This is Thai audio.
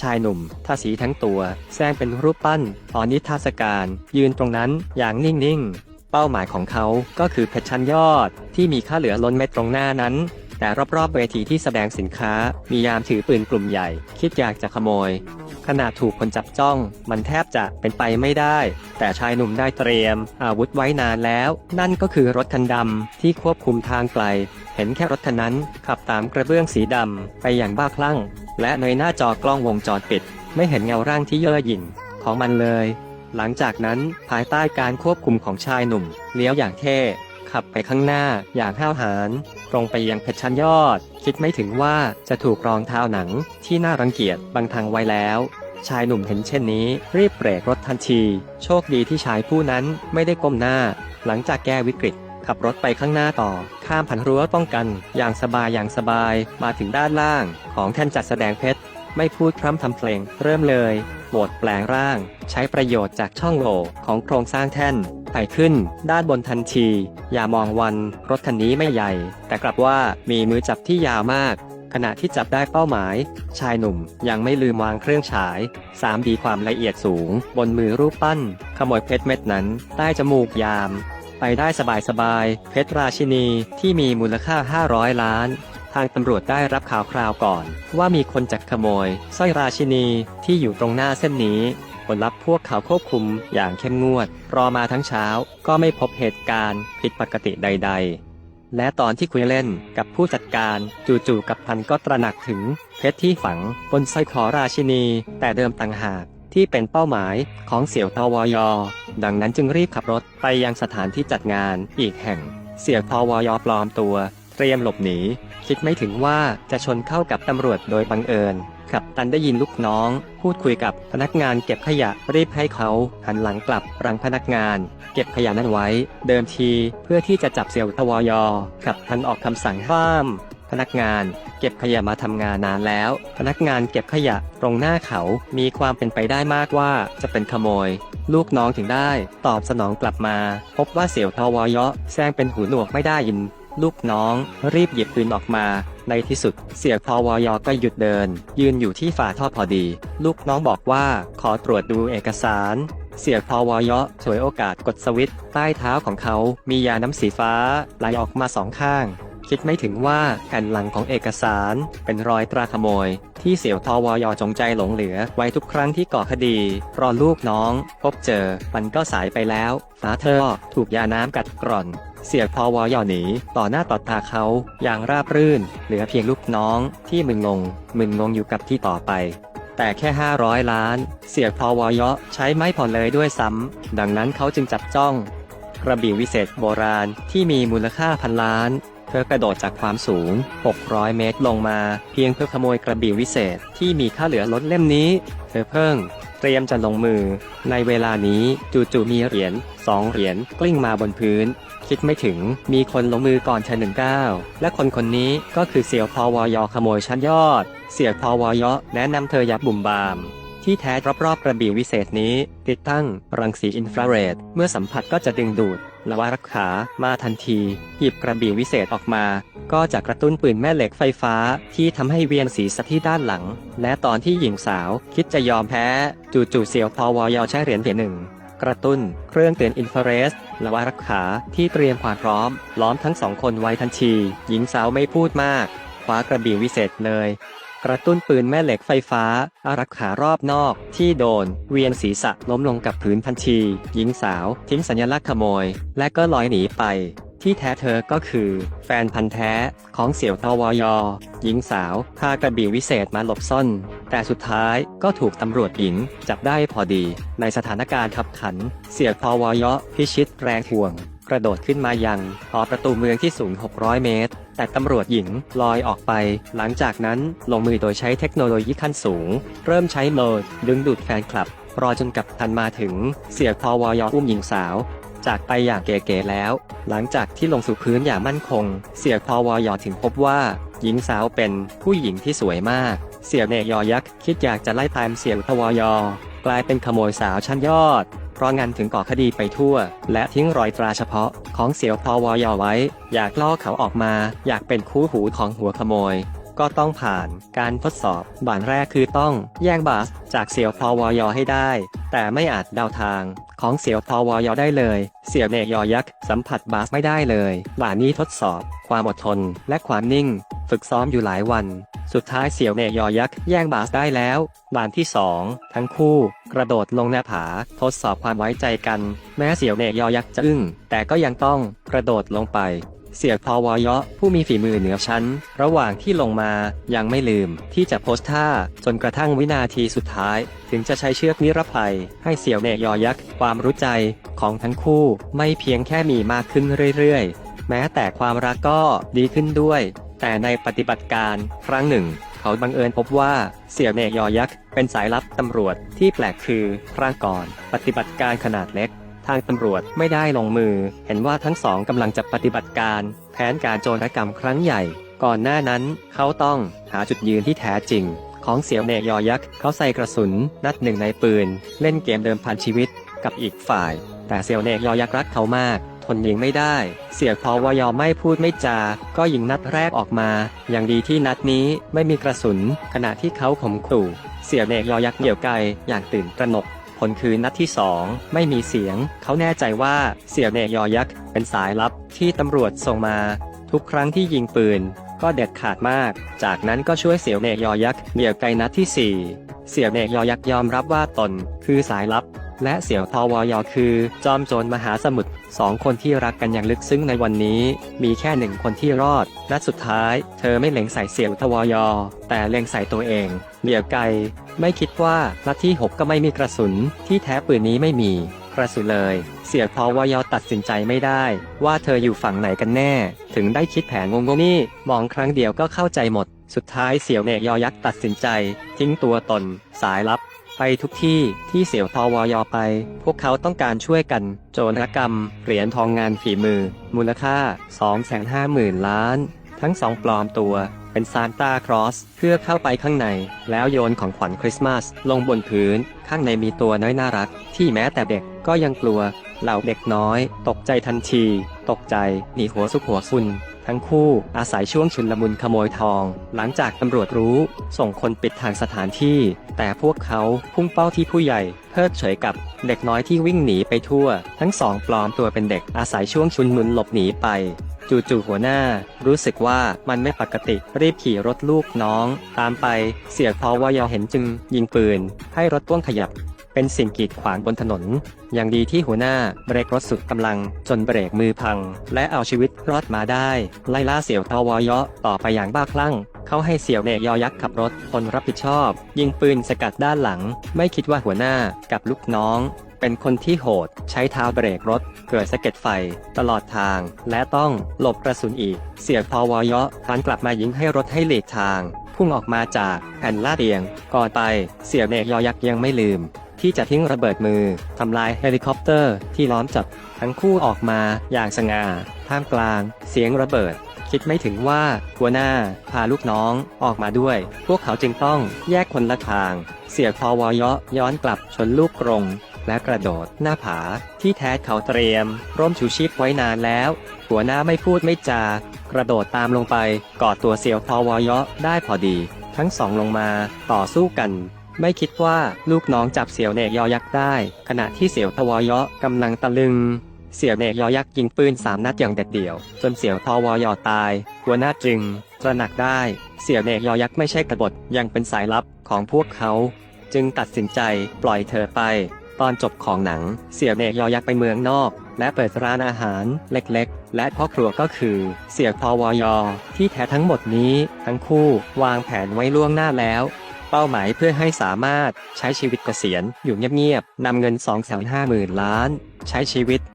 ชายหนุ่มทาสีทั้งตัวแซงเป็นรูปปั้นออนิทรรศการ ยืนตรงนั้นอย่างนิ่งๆ เป้าหมายของเขาก็คือเพชรชั้นยอดที่มีค่าเหลือล้นเม็ดตรงหน้านั้น แต่รอบๆเวทีที่แสดงสินค้ามียามถือปืนกลุ่มใหญ่ คิดอยากจะขโมย ขณะถูกคนจับจ้อง มันแทบจะเป็นไปไม่ได้ แต่ชายหนุ่มได้เตรียม อาวุธไว้นานแล้ว นั่นก็คือรถคันดำที่ควบคุมทางไกล เห็นแค่รถคันนั้นขับตามกระเบื้องสีดำไปอย่างบ้าคลั่ง และในหน้าจอกล้องวงจรปิด ไม่เห็นเงาร่างที่เย่อหยิ่งของมันเลย หลังจากนั้นภายใต้การควบคุมของชายหนุ่มเลี้ยวอย่างเท่ ขับไปข้างหน้าอย่างห้าวหาญตรงไปยังเพชรชั้นยอด คิดไม่ถึงว่าจะถูกรองเท้าหนังที่น่ารังเกียจบังทางไว้แล้ว ชายหนุ่มเห็นเช่นนี้ รีบเบรกรถทันที โชคดีที่ชายผู้นั้นไม่ได้ก้มหน้า หลังจากแก้วิกฤต ขับรถไปข้างหน้าต่อ ข้ามผันรั้วป้องกัน อย่างสบายอย่างสบายมาถึงด้านล่าง ของแท่นจัดแสดงเพชรไม่พูดพร่ำทำเพลง เริ่มเลยโหมดแปลงร่าง ใช้ประโยชน์จากช่องโหว่ของโครงสร้างแท่น ไต่ขึ้น ด้านบนทันที อย่ามองวัน รถคันนี้ไม่ใหญ่ แต่กลับว่ามีมือจับที่ยาวมาก ขณะที่จับได้เป้าหมาย ชายหนุ่มยังไม่ลืมวางเครื่องฉาย 3D ความละเอียดสูง บนมือรูปปั้น ขโมยเพชรเม็ดนั้น ใต้จมูกยาม ไปได้สบายๆเพชรราชินีที่มีมูลค่า 500 ล้านทางตำรวจได้รับข่าวคราวก่อน ว่ามีคนจัดขโมยสร้อยราชินีที่อยู่ตรงหน้าเส้นนี้ ผลลัพธ์พวกเขาควบคุมอย่างเข้มงวด รอมาทั้งเช้าก็ไม่พบเหตุการณ์ผิดปกติใด ๆ และตอนที่คุยเล่นกับผู้จัดการจู่ๆกับพันก็ตระหนักถึงเพชรที่ฝังบนสร้อยคอราชินี แต่เดิมต่างหากที่เป็นเป้าหมายของเสี่ยวทวยอ ดังนั้นจึงรีบขับรถไปยังสถานที่จัดงานอีกแห่ง เสี่ยวทวยอปลอมตัว เตรียมหลบหนี คิดไม่ถึงว่าจะชนเข้ากับตำรวจโดยบังเอิญ ขับตันได้ยินลูกน้อง พูดคุยกับพนักงานเก็บขยะรีบให้เขาหันหลังกลับรังพนักงาน เก็บขยะนั้นไว้ เดิมทีเพื่อที่จะจับเสี่ยวทวอยขับทันออกคำสั่งห้ามพนักงานเก็บขยะมาทำงานนานแล้ว พนักงานเก็บขยะตรงหน้าเขามีความเป็นไปได้มากว่าจะเป็นขโมย ลูกน้องถึงได้ ตอบสนองกลับมา พบว่าเสี่ยวทวอยแซงเป็นหูหนวกไม่ได้ยิน ลูกน้อง รีบหยิบปืนออกมา ในที่สุด เสี่ยวทวอยก็หยุดเดิน ยืนอยู่ที่ฝาท่อพอดี ลูกน้องบอกว่าขอตรวจดูเอกสาร เสี่ยวทวอยฉวยโอกาสกดสวิตช์ใต้เท้าของเขา มียาน้ำสีฟ้าไหลออกมาสองข้าง คิดไม่ถึงว่าแผ่นหลังของเอกสาร เป็นรอยตราขโมย ที่เสี่ยวทวอยจงใจหลงเหลือไว้ทุกครั้งที่ก่อคดีรอลูกน้อง พบเจอมันก็สายไปแล้วฝาเธอถูกยาน้ำกัดกร่อน เสียวทวอยหนี ต่อหน้าต่อตาเขาอย่างราบรื่น เหลือเพียงลูกน้องที่มึนงง มึนงงอยู่กับที่ต่อไป แต่แค่ 500 ล้าน เสียวทวอยใช้ไม่พอเลยด้วยซ้ำ ดังนั้นเขาจึงจับจ้องกระบี่วิเศษโบราณที่มีมูลค่าพันล้านเธอกระโดดจากความสูง 600 เมตรลงมา เพียงเพื่อขโมยกระบี่วิเศษที่มีค่าเหลือลดเล่มนี้ เธอเพิ่ง เตรียมจะลงมือ ในเวลานี้จู่ๆมีเหรียญสองเหรียญกลิ้งมาบนพื้น คิดไม่ถึง มีคนลงมือก่อนเธอหนึ่งก้าวและคนคนนี้ก็คือเสี่ยวพอวอยขโมยชั้นยอด เสี่ยวพอวอยแนะนำเธอยับบุ่มบาม ที่แท้รอบๆกระบี่วิเศษนี้ ติดตั้งรังสีอินฟราเรด เมื่อสัมผัสก็จะดึงดูดละวารักขามาทันที หยิบกระบี่วิเศษออกมา ก็จะกระตุ้นปืนแม่เหล็กไฟฟ้าที่ทำให้เวียนศีรษะที่ด้านหลัง และตอนที่หญิงสาวคิดจะยอมแพ้ จู่ๆเสี่ยวพอวอยใช้เหรียญเหรียญหนึ่ง กระตุ้น เครื่องเตือนอินฟราเรดและวารักขาที่เตรียมความพร้อม ล้อมทั้งสองคนไว้ทันที หญิงสาวไม่พูดมากคว้ากระบี่วิเศษเลย กระตุ้นปืนแม่เหล็กไฟฟ้า อารักขารอบนอก ที่โดน เวียนศีรษะล้มลงกับพื้นทันที หญิงสาวทิ้งสัญลักษณ์ขโมย และก็ลอยหนีไป ที่แท้เธอก็คือ แฟนพันธ์แท้ของเสี่ยวทวอยหญิงสาวพากระบี่วิเศษมาหลบซ่อน แต่สุดท้ายก็ถูกตำรวจหญิงจับได้พอดี ในสถานการณ์ขับขัน เสี่ยวทวอยพิชิตแรงห่วง กระโดดขึ้นมายังหอประตูเมืองที่สูง 600 เมตร แต่ตำรวจหญิงลอยออกไป หลังจากนั้นลงมือโดยใช้เทคโนโลยีขั้นสูง เริ่มใช้โมดดึงดูดแฟนคลับรอจนกับทันมาถึงเสียพอวอยอุ้มหญิงสาว จากไปอย่างเก๋ๆแล้ว หลังจากที่ลงสู่พื้นอย่างมั่นคง เสียพอวอยถึงพบว่า หญิงสาวเป็นผู้หญิงที่สวยมาก เสียเนยอยักษ์คิดอยากจะไล่ตามเสียทวอยกลายเป็นขโมยสาวชั้นยอด เพราะงั้นถึงก่อคดีไปทั่ว และทิ้งรอยตราเฉพาะของเสี่ยวพอวอยไว้ อยากล่อเขาออกมา อยากเป็นคู่หูของหัวขโมย ก็ต้องผ่านการทดสอบด่านแรกคือต้องแย่งบาสจากเสี่ยวพอวอยให้ได้ แต่ไม่อาจเดาทาง ของเสี่ยวพอวอยได้เลย เสี่ยวเนยอยักษ์สัมผัสบาสไม่ได้เลยด่านนี้ทดสอบ ความอดทน และความนิ่ง ฝึกซ้อมอยู่หลายวัน สุดท้ายเสี่ยวเนยอยักษ์แย่งบาสได้แล้วด่านที่สองทั้งคู่ กระโดดลงหน้าผา ทดสอบความไว้ใจกัน แม้เสี่ยวเนยอยักษ์จะอึ้งแต่ก็ยังต้องกระโดดลงไป เสียวพอวอยผู้มีฝีมือเหนือชั้น ระหว่างที่ลงมายังไม่ลืมที่จะโพสท่าจนกระทั่งวินาทีสุดท้าย ถึงจะใช้เชือกนิรภัย ให้เสี่ยวเนยอยักษ์ความรู้ใจของทั้งคู่ไม่เพียงแค่มีมากขึ้นเรื่อยๆ แม้แต่ความรักก็ดีขึ้นด้วย แต่ในปฏิบัติการครั้งหนึ่งเขาบังเอิญพบว่าเสี่ยวเนยอยักษ์เป็นสายลับตำรวจที่แปลกคือครั้งก่อน ปฏิบัติการขนาดเล็ก ทางตำรวจไม่ได้ลงมือ เห็นว่าทั้งสองกำลังจะปฏิบัติการ แผนการโจรกรรมครั้งใหญ่ ก่อนหน้านั้นเขาต้องหาจุดยืนที่แท้จริง ของเสี่ยวเนยอยักษ์เขาใส่กระสุน นัดหนึ่งในปืน เล่นเกมเดิมพันชีวิต กับอีกฝ่าย แต่เสี่ยวเนยอยักษ์รักเขามาก ทนยิงไม่ได้ เสี่ยพอวอยอไม่พูดไม่จา ก็ยิงนัดแรกออกมา อย่างดีที่นัดนี้ไม่มีกระสุน ขณะที่เขาข่มขู่เสี่ยวเนยอยักษ์เหนี่ยวไกอย่างตื่นตระหนก ผลคือนัดที่สองไม่มีเสียง เขาแน่ใจว่าเสี่ยวเนยอยักษ์เป็นสายลับที่ตำรวจส่งมา ทุกครั้งที่ยิงปืน ก็เด็ดขาดมาก จากนั้นก็ช่วยเสี่ยวเนยอยักษ์เหนี่ยวไกนัดที่สี่เสี่ยวเนยอยักษ์ยอมรับว่าตนคือสายลับ และเสี่ยวทอวอยอคือ จอมโจรมหาสมุทรสองคนที่รักกันอย่างลึกซึ้งในวันนี้ มีแค่หนึ่งคนที่รอดนัดสุดท้าย เธอไม่เล็งใส่เสี่ยวทวอยอ แต่เล็งใส่ตัวเองเหลียวไกไม่คิดว่านัดที่ 6 ก็ไม่มีกระสุน ที่แท้ปืนนี้ไม่มีกระสุนเลย เสี่ยวทอวอยอตัดสินใจไม่ได้ ว่าเธออยู่ฝั่งไหนกันแน่ ถึงได้คิดแผนงงๆนี่มองครั้งเดียวก็เข้าใจหมด สุดท้ายเสี่ยวเนยยอยักษ์ตัดสินใจ ทิ้งตัวตน สายลับ ไปทุกที่ที่เสี่ยวทอวอยอไป พวกเขาต้องการช่วยกัน โจรกรรม เหรียญทองงานฝีมือ มูลค่า 250,000 ล้าน ทั้งสองปลอมตัวเป็นซานตาครอสเพื่อเข้าไปข้างใน แล้วโยนของขวัญคริสต์มาส ลงบนพื้น ข้างในมีตัวน้อยน่ารัก ที่แม้แต่เด็กก็ยังกลัว เหล่าเด็กน้อย ตกใจทันที ตกใจหนีหัวสุกหัวซุน ทั้งคู่อาศัยช่วงชุนลมุนขโมยทอง หลังจากตำรวจรู้ ส่งคนปิดทางสถานที่ แต่พวกเขาพุ่งเป้าที่ผู้ใหญ่ เพิกเฉยกับเด็กน้อยที่วิ่งหนีไปทั่ว ทั้งสองปลอมตัวเป็นเด็กอาศัยช่วงชุนมุนหลบหนีไปจู่ๆหัวหน้า รู้สึกว่ามันไม่ปกติรีบขี่รถลูกน้อง ตามไปเสียพอว่ายอเห็นจึงยิงปืน ให้รถพ่วงขยับ เป็นสิ่งกีดขวางบนถนน อย่างดีที่หัวหน้าเบรกรถสุดกำลัง จนเบรกมือพัง และเอาชีวิตรอดมาได้ ไล่ล่าเสี่ยวตวอยะต่อไปอย่างบ้าคลั่ง เขาให้เสี่ยวเนยยอยักษ์ขับรถคนรับผิดชอบ ยิงปืนสกัดด้านหลัง ไม่คิดว่าหัวหน้ากับลูกน้องเป็นคนที่โหด ใช้เท้าเบรกรถ เกิดสะเก็ดไฟ ตลอดทาง และต้องหลบกระสุนอีก เสี่ยวพอวอยะทันกลับมายิงให้รถให้หลีกทาง พุ่งออกมาจากแผ่นลาดเรียง ก่อนไปเสี่ยวเนยยอยักษ์ยังไม่ลืม ที่จะทิ้งระเบิดมือทำลายเฮลิคอปเตอร์ที่ล้อมจับทั้งคู่ออกมาอย่างสง่าท่ามกลาง เสียงระเบิด คิดไม่ถึงว่าหัวหน้าพาลูกน้องออกมาด้วย พวกเขาจึงต้องแยกคนละทาง เสียพอวอยะย้อนกลับชนลูกกรงและกระโดดหน้าผาที่แท้เขาเตรียม ร่มชูชีพไว้นานแล้ว หัวหน้าไม่พูดไม่จา กระโดดตามลงไปกอดตัวเสียวพอวอยะได้พอดี ทั้งสองลงมาต่อสู้กัน ไม่คิดว่าลูกน้องจับเสี่ยวเนกยอยักษ์ได้ ขณะที่เสี่ยวทวอยะกำลังตะลึง เสี่ยวเนกยอยักษ์ยิงปืนสามนัดอย่างเด็ดเดี่ยว จนเสี่ยวทวอยอตาย หัวหน้าจึงตระหนักได้ เสี่ยวเนกยอยักษ์ไม่ใช่กบฏยังเป็นสายลับของพวกเขา จึงตัดสินใจปล่อยเธอไป ตอนจบของหนัง เสี่ยวเนกยอยักษ์ไปเมืองนอก และเปิดร้านอาหารเล็กๆ และพ่อครัวก็คือ เสี่ยวพอวอยอที่แท้ทั้งหมดนี้ ทั้งคู่วางแผนไว้ล่วงหน้าแล้ว เป้าหมายเพื่อให้สามารถใช้ชีวิตเกษียณอยู่เงียบๆนำเงิน 2 5 0 0 0 0 ล้าน ใช้ชีวิต